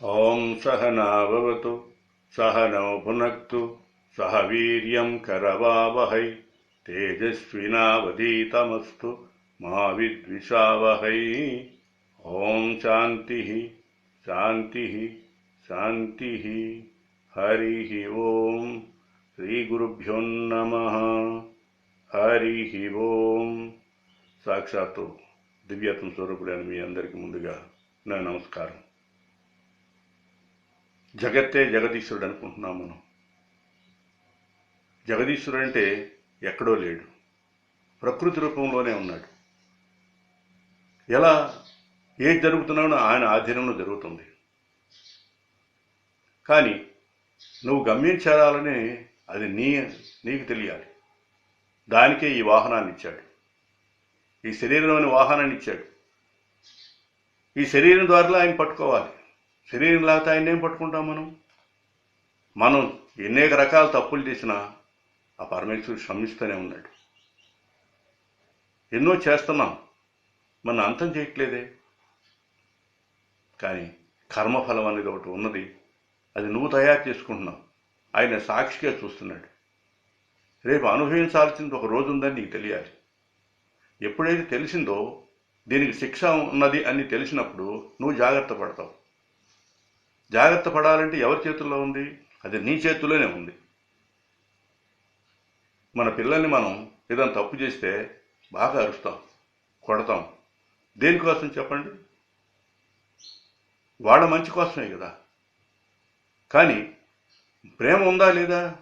ॐ सहनाववतु सहनौ भुनक्तु सह वीर्यं करवावहै तेजस्विनावधीतमस्तु मा विद्विषावहै ॐ शान्तिः शान्तिः शान्तिः हरिः ॐ శ్రీగురుభ్యో నమ హరి ఓం సాక్షాత్తు దివ్యాత్మ స్వరూపుడైన మీ అందరికీ ముందుగా నా నమస్కారం జగత్తే జగదీశ్వరుడు అనుకుంటున్నాం మనం. జగదీశ్వరుడు అంటే ఎక్కడో లేడు. ప్రకృతి రూపంలోనే ఉన్నాడు. ఎలా ఏది జరుగుతున్నానో ఆయన ఆధీనంలో జరుగుతుంది. కానీ నువ్వు గమ్యం చేరాలని అది నీ నీకు తెలియాలి. దానికే ఈ వాహనాన్ని ఇచ్చాడు. ఈ శరీరంలోని వాహనాన్ని ఇచ్చాడు. ఈ శరీరం ద్వారా ఆయన పట్టుకోవాలి. శరీరం లేకపోతే ఆయన ఏం పట్టుకుంటాం మనం? మనం ఎన్నేక రకాల తప్పులు చేసినా ఆ పరమేశ్వరుడు శ్రమిస్తూనే ఉన్నాడు. ఎన్నో చేస్తున్నాం మన అంతం చేయట్లేదే. కానీ కర్మఫలం అనేది ఒకటి ఉన్నది. అది నువ్వు తయారు చేసుకుంటున్నావు. ఆయన సాక్షిగా చూస్తున్నాడు. రేపు అనుభవించాల్సింది ఒక రోజు ఉందని నీకు తెలియాలి. ఎప్పుడైతే తెలిసిందో దీనికి శిక్ష ఉన్నది అని తెలిసినప్పుడు నువ్వు జాగ్రత్త పడతావు. జాగ్రత్త పడాలంటే ఎవరి చేతుల్లో ఉంది? అది నీ చేతుల్లోనే ఉంది. మన పిల్లల్ని మనం ఏదైనా తప్పు చేస్తే బాగా అరుస్తాం కొడతాం. దేనికోసం చెప్పండి? వాళ్ళ మంచి కోసమే కదా. కానీ ప్రేమ ఉందా లేదా?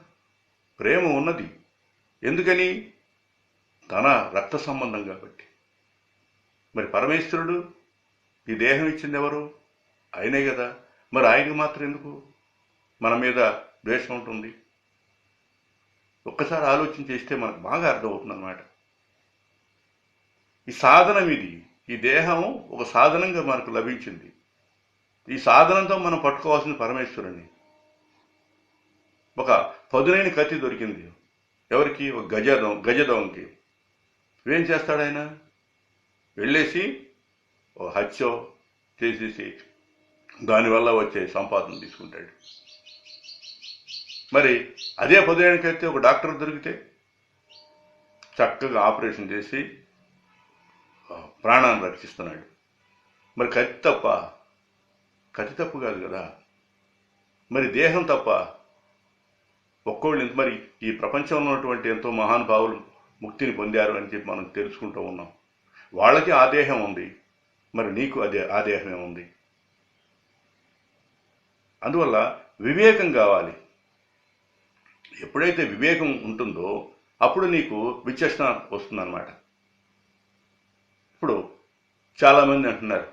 ప్రేమ ఉన్నది. ఎందుకని? తన రక్త సంబంధం కాబట్టి. మరి పరమేశ్వరుడు ఈ దేహం ఇచ్చింది ఎవరు? ఆయనే కదా. మరి ఆయనకు మాత్రం ఎందుకు? మన మీద ద్వేషం ఉంటుంది. ఒక్కసారి ఆలోచన చేస్తే మనకు బాగా అర్థమవుతుంది అన్నమాట ఈ సాధనం ఇది. ఈ దేహం ఒక సాధనంగా మనకు లభించింది. ఈ సాధనంతో మనం పట్టుకోవాల్సిన పరమేశ్వరుని. ఒక పదునైన కత్తి దొరికింది. ఎవరికి? ఒక గజదం గజదవంకి ఏం చేస్తాడు ఆయన వెళ్ళేసి ఓ హత్యో చేసేసి దానివల్ల వచ్చే సంపాదన తీసుకుంటాడు. మరి అదే పదేళ్ళకైతే ఒక డాక్టర్ దొరికితే చక్కగా ఆపరేషన్ చేసి ప్రాణాన్ని రక్షిస్తున్నాడు. మరి కత్తి తప్ప కత్తి తప్పు కాదు కదా. మరి దేహం తప్ప ఒక్కోళ్ళు ఎంత మరి ఈ ప్రపంచంలో ఉన్నటువంటి ఎంతో మహానుభావులు ముక్తిని పొందారు అని చెప్పి మనం తెలుసుకుంటూ ఉన్నాం. వాళ్ళకి ఆ దేహం ఉంది మరి నీకు అదే ఆ దేహమే ఉంది. అందువల్ల వివేకం కావాలి. ఎప్పుడైతే వివేకం ఉంటుందో అప్పుడు నీకు విచక్షణ వస్తుందన్నమాట. ఇప్పుడు చాలామంది అంటున్నారు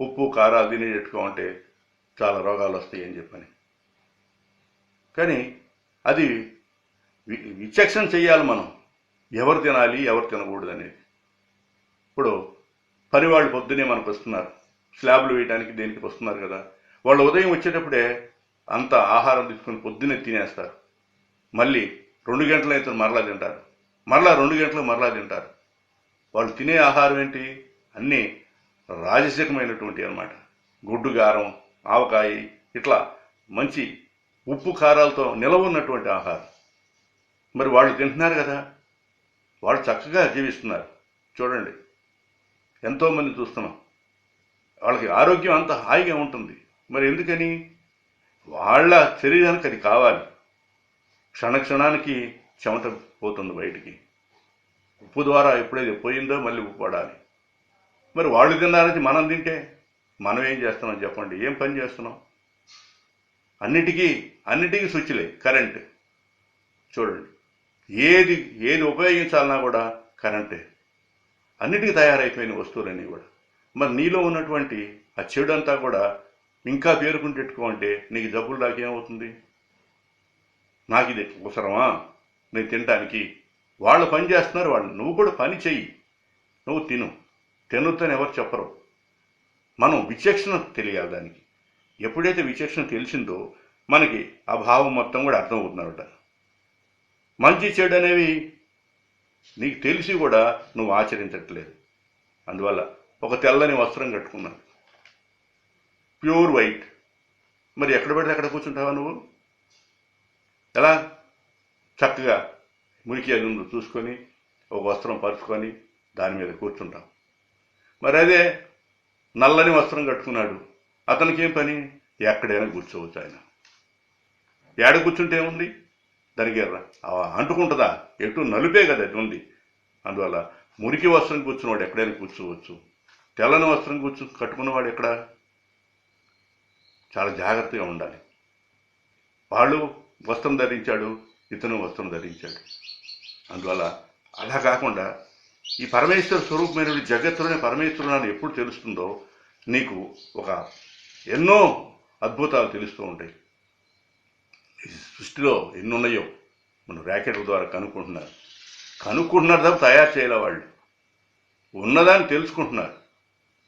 ఉప్పు కారాలు తినేటట్టుకోమంటే చాలా రోగాలు వస్తాయి అని చెప్పని. కానీ అది విచక్షణ చేయాలి మనం. ఎవరు తినాలి ఎవరు తినకూడదు అనేది ఇప్పుడు పనివాళ్ళు పొద్దునే మనకు వస్తున్నారు స్లాబ్లు వేయడానికి దేనికి వస్తున్నారు కదా? వాళ్ళు ఉదయం వచ్చేటప్పుడే అంత ఆహారం తీసుకుని పొద్దున్నే తినేస్తారు. మళ్ళీ రెండు గంటల అయితే మరలా తింటారు. మరలా రెండు గంటలు మరలా తింటారు. వాళ్ళు తినే ఆహారం ఏంటి? అన్నీ రాజసికమైనటువంటి అన్నమాట. గుడ్డు గారం ఆవకాయ ఇట్లా మంచి ఉప్పు కారాలతో నిలవ ఉన్నటువంటి ఆహారం. మరి వాళ్ళు తింటున్నారు కదా. వాళ్ళు చక్కగా జీవిస్తున్నారు. చూడండి. ఎంతోమంది చూస్తున్నాం. వాళ్ళకి ఆరోగ్యం అంత హాయిగా ఉంటుంది. మరి ఎందుకని? వాళ్ళ శరీరానికి అది కావాలి. క్షణక్షణానికి చెమట పోతుంది బయటికి. ఉప్పు ద్వారా ఎప్పుడైతే పోయిందో మళ్ళీ ఉప్పు పడాలి. మరి వాళ్ళు తిన్నారని మనం తింటే మనం ఏం చేస్తున్నాం చెప్పండి. ఏం పని చేస్తున్నాం? అన్నిటికీ అన్నిటికీ స్విచ్లే కరెంట్. చూడండి. ఏది ఏది ఉపయోగించాలన్నా కూడా కరెంటే. అన్నిటికీ తయారైపోయిన వస్తువులన్నీ కూడా. మరి నీలో ఉన్నటువంటి ఆ చెడు అంతా కూడా ఇంకా పేరుకుంటెట్టుకో అంటే నీకు జబ్బులు నాకేమవుతుంది? నాకు ఇది అవసరమా? నేను తినడానికి వాళ్ళు పని చేస్తున్నారు వాళ్ళు నువ్వు కూడా పని చెయ్యి. నువ్వు తిను. తినొద్దని ఎవరు చెప్పరు. మనం విచక్షణ తెలియాలి దానికి. ఎప్పుడైతే విచక్షణ తెలిసిందో మనకి ఆ భావం మొత్తం కూడా అర్థమవుతుందన్నమాట. మంచి చెడు అనేవి నీకు తెలిసి కూడా నువ్వు ఆచరించట్లేదు. అందువల్ల ఒక తెల్లని వస్త్రం కట్టుకున్నాను. Pure white. మరి ఎక్కడ పడితే అక్కడ కూర్చుంటావా నువ్వు? ఎలా? చక్కగా మురికి అది ఉందో చూసుకొని ఒక వస్త్రం పరుచుకొని దాని మీద కూర్చుంటాం. మరి అదే నల్లని వస్త్రం కట్టుకున్నాడు. అతనికి ఏం పని? ఎక్కడైనా కూర్చోవచ్చు ఆయన. ఏడ కూర్చుంటే ఏముంది? దానికి అంటుకుంటుందా? ఎటు నలుపే కదా అది ఉంది అందువల్ల మురికి వస్త్రం కూర్చున్నవాడు ఎక్కడైనా కూర్చోవచ్చు. తెల్లని వస్త్రం కూర్చు కట్టుకున్నవాడు ఎక్కడ? చాలా జాగ్రత్తగా ఉండాలి. వాళ్ళు వస్త్రం ధరించాడు ఇతను వస్త్రం ధరించాడు. అందువల్ల అలా కాకుండా ఈ పరమేశ్వర స్వరూపమైన జగత్తులోనే పరమేశ్వరుడు అని ఎప్పుడు తెలుస్తుందో నీకు ఒక ఎన్నో అద్భుతాలు తెలుస్తూ ఉంటాయి. సృష్టిలో ఎన్ని ఉన్నాయో మనం ర్యాకెట్ల ద్వారా కనుక్కుంటున్నారు. కనుక్కుంటున్నారు తప్ప తయారు చేయలే వాళ్ళు. ఉన్నదాన్ని తెలుసుకుంటున్నారు.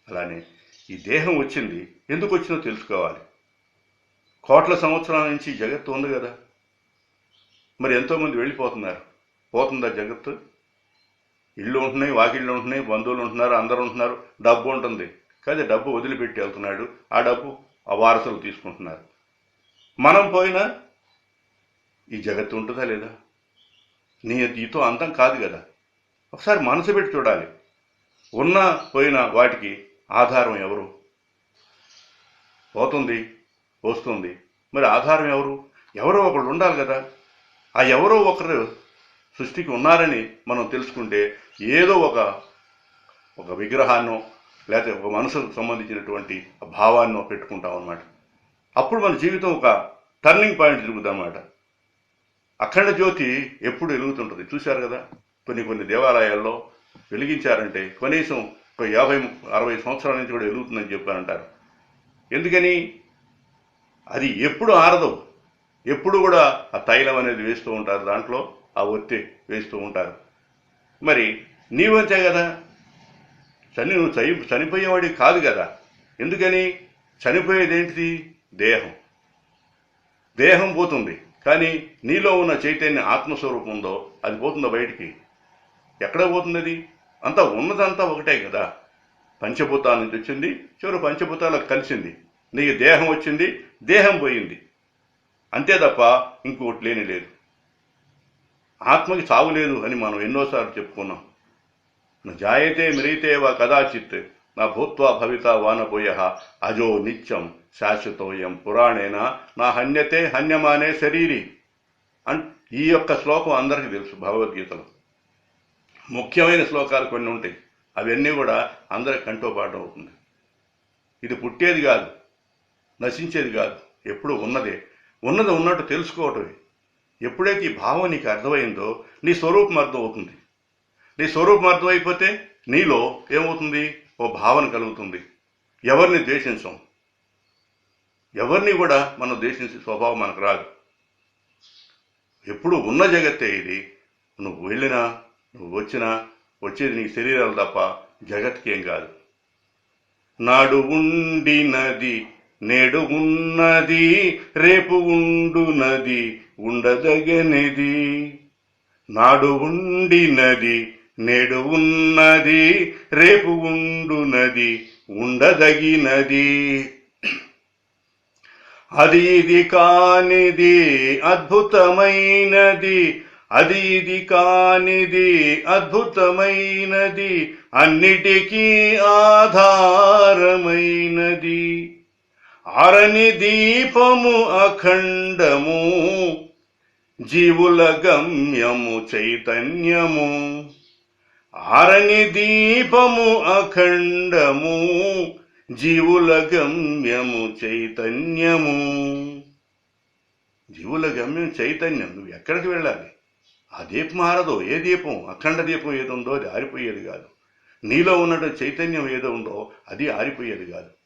అలానే ఈ దేహం వచ్చింది ఎందుకు వచ్చిందో తెలుసుకోవాలి. కోట్ల సంవత్సరాల నుంచి జగత్తు ఉంది కదా. మరి ఎంతోమంది వెళ్ళిపోతున్నారు. పోతుందా జగత్తు? ఇళ్ళు ఉంటున్నాయి వాకిళ్ళు ఉంటున్నాయి బంధువులు ఉంటున్నారు అందరూ ఉంటున్నారు డబ్బు ఉంటుంది. కానీ డబ్బు వదిలిపెట్టి వెళ్తున్నాడు. ఆ డబ్బు ఆ వారసులు తీసుకుంటున్నారు. మనం పోయినా ఈ జగత్తు ఉంటుందా లేదా? నీ నీతో అంతం కాదు కదా. ఒకసారి మనసు పెట్టి చూడాలి. ఉన్న పోయిన వాటికి ఆధారం ఎవరు? పోతుంది వస్తుంది. మరి ఆధారం ఎవరు? ఎవరో ఒకళ్ళు ఉండాలి కదా. ఆ ఎవరో ఒకరు సృష్టికి ఉన్నారని మనం తెలుసుకుంటే ఏదో ఒక ఒక విగ్రహాన్నో లేకపోతే ఒక మనసుకు సంబంధించినటువంటి భావాన్నో పెట్టుకుంటాం అన్నమాట. అప్పుడు మన జీవితం ఒక టర్నింగ్ పాయింట్ తిరుగుతుందన్నమాట అఖండ జ్యోతి ఎప్పుడు వెలుగుతుంటుంది. చూశారు కదా? కొన్ని కొన్ని దేవాలయాల్లో వెలిగించారంటే కనీసం ఒక యాభై అరవై సంవత్సరాల నుంచి కూడా వెలుగుతుందని చెప్పారంటారు. ఎందుకని? అది ఎప్పుడు ఆరదు. ఎప్పుడు కూడా ఆ తైలం అనేది వేస్తూ ఉంటారు దాంట్లో ఆ ఒత్తి వేస్తూ ఉంటారు. మరి నీవంతే కదా? చని నువ్వు చని చనిపోయేవాడి కాదు కదా? ఎందుకని? చనిపోయేది ఏంటిది దేహం. దేహం పోతుంది కానీ నీలో ఉన్న చైతన్య ఆత్మస్వరూపం ఉందో అది పోతుందో బయటికి? ఎక్కడ పోతుంది అది అంతా ఉన్నదంతా ఒకటే కదా. పంచభూతాల నుంచి వచ్చింది చివరి పంచభూతాలకు కలిసింది. నీకు దేహం వచ్చింది దేహం పోయింది. అంతే తప్ప ఇంకొకటి లేని లేదు. ఆత్మకి సాగు లేదు అని మనం ఎన్నోసార్లు చెప్పుకున్నాం. న జాయతే మిరైతే వా కదాచిత్ నా భూత్వా భవిత వానపోయ అజో నిత్యం శాశ్వతోయం పురాణేన నా హన్యతే హన్యమానే శరీరి. అన్ ఈ యొక్క శ్లోకం అందరికీ తెలుసు భగవద్గీతలో. ముఖ్యమైన శ్లోకాలు కొన్ని ఉంటాయి. అవన్నీ కూడా అందరికి కంటోపాటు అవుతుంది. ఇది పుట్టేది కాదు. నశించేది కాదు. ఎప్పుడు ఉన్నదే. ఉన్నది ఉన్నట్టు తెలుసుకోవటమే. ఎప్పుడైతే ఈ భావం నీకు అర్థమైందో నీ స్వరూపం అర్థం అవుతుంది నీ స్వరూపం అర్థమైపోతే నీలో ఏమవుతుంది? ఓ భావన కలుగుతుంది. ఎవరిని ద్వేషించం? ఎవరిని కూడా మనం ద్వేషించే స్వభావం మనకు రాదు. ఎప్పుడు ఉన్న జగత్తే ఇది. నువ్వు వెళ్ళినా నువ్వు వచ్చినా వచ్చేది నీ శరీరాలు తప్ప జగత్కి ఏం కాదు. నాడు ఉండినది నేడు ఉన్నది రేపు ఉండునది ఉండదగనిది. నాడు ఉండినది నేడు ఉన్నది రేపు ఉండునది ఉండదగినది. అది ఇది కానిది అద్భుతమైనది. అది ఇది కానిది అద్భుతమైనది. అన్నిటికీ ఆధారమైనది. అరణి దీపము అఖండము జీవుల గమ్యము చైతన్యము. అరణి దీపము అఖండము జీవుల గమ్యము చైతన్యము. జీవుల గమ్యం చైతన్యం నువ్వు ఎక్కడికి వెళ్ళాలి? ఆ దీపం ఆరదు ఏ దీపం? అఖండ దీపం ఏదో ఉందో అది ఆరిపోయేది కాదు. నీలో ఉన్నట్టు చైతన్యం ఏదో ఉందో అది ఆరిపోయేది కాదు.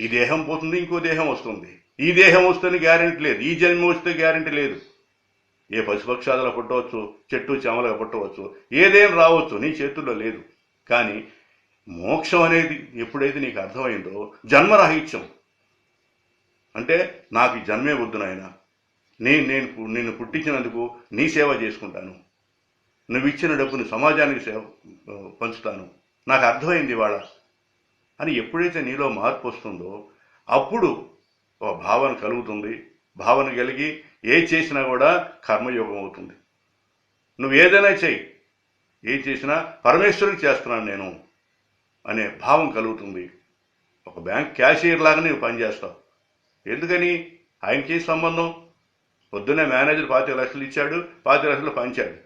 ఈ దేహం పోతుంది ఇంకో దేహం వస్తుంది. ఈ దేహం వస్తుంది గ్యారెంటీ లేదు. ఈ జన్మ వస్తే గ్యారెంటీ లేదు. ఏ పశుపక్షాదులు పుట్టవచ్చు చెట్టు చెమలుగా పుట్టవచ్చు ఏదేం రావచ్చు నీ చేతుల్లో లేదు. కానీ మోక్షం అనేది ఎప్పుడైతే నీకు అర్థమైందో జన్మరాహిత్యం. అంటే నాకు జన్మే వద్దు నాయన. నేను నేను నిన్ను పుట్టించినందుకు నీ సేవ చేసుకుంటాను. నువ్వు ఇచ్చిన డబ్బుని సమాజానికి సేవ పంచుతాను. నాకు అర్థమైంది వాళ్ళ అని ఎప్పుడైతే నీలో మార్పు వస్తుందో అప్పుడు ఒక భావన కలుగుతుంది. భావన కలిగి ఏ చేసినా కూడా కర్మయోగం అవుతుంది. నువ్వు ఏదైనా చెయ్యి ఏం చేసినా పరమేశ్వరుడికి చేస్తున్నాను నేను అనే భావం కలుగుతుంది. ఒక బ్యాంక్ క్యాషియర్ లాగా నువ్వు పనిచేస్తావు. ఎందుకని? ఆయనకి సంబంధం? పొద్దున్నే మేనేజర్ పాతి లక్షలు ఇచ్చాడు పాతి లక్షలు పంచాడు.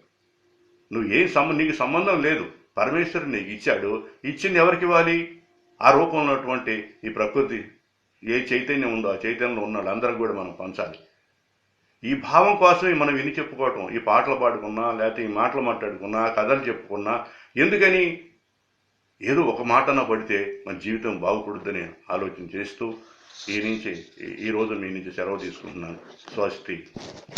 నువ్వు ఏం సంబంధం నీకు సంబంధం లేదు. పరమేశ్వరుడు నీకు ఇచ్చాడు. ఇచ్చింది ఎవరికి ఇవ్వాలి? ఆ రూపంలో ఉన్నటువంటి ఈ ప్రకృతి ఏ చైతన్యం ఉందో ఆ చైతన్యంలో ఉన్న వాళ్ళందరికీ కూడా మనం పంచాలి. ఈ భావం కోసమే మనం విని చెప్పుకోవటం. ఈ పాటలు పాడుకున్నా లేకపోతే ఈ మాటలు మాట్లాడుకున్నా కథలు చెప్పుకున్నా ఎందుకని? ఏదో ఒక మాటన పడితే మన జీవితం బాగుపడుతుందని ఆలోచన చేస్తూ ఈ నుంచి ఈ- రోజు మీ నుంచి సెలవు తీసుకుంటున్నాను. స్వస్తి.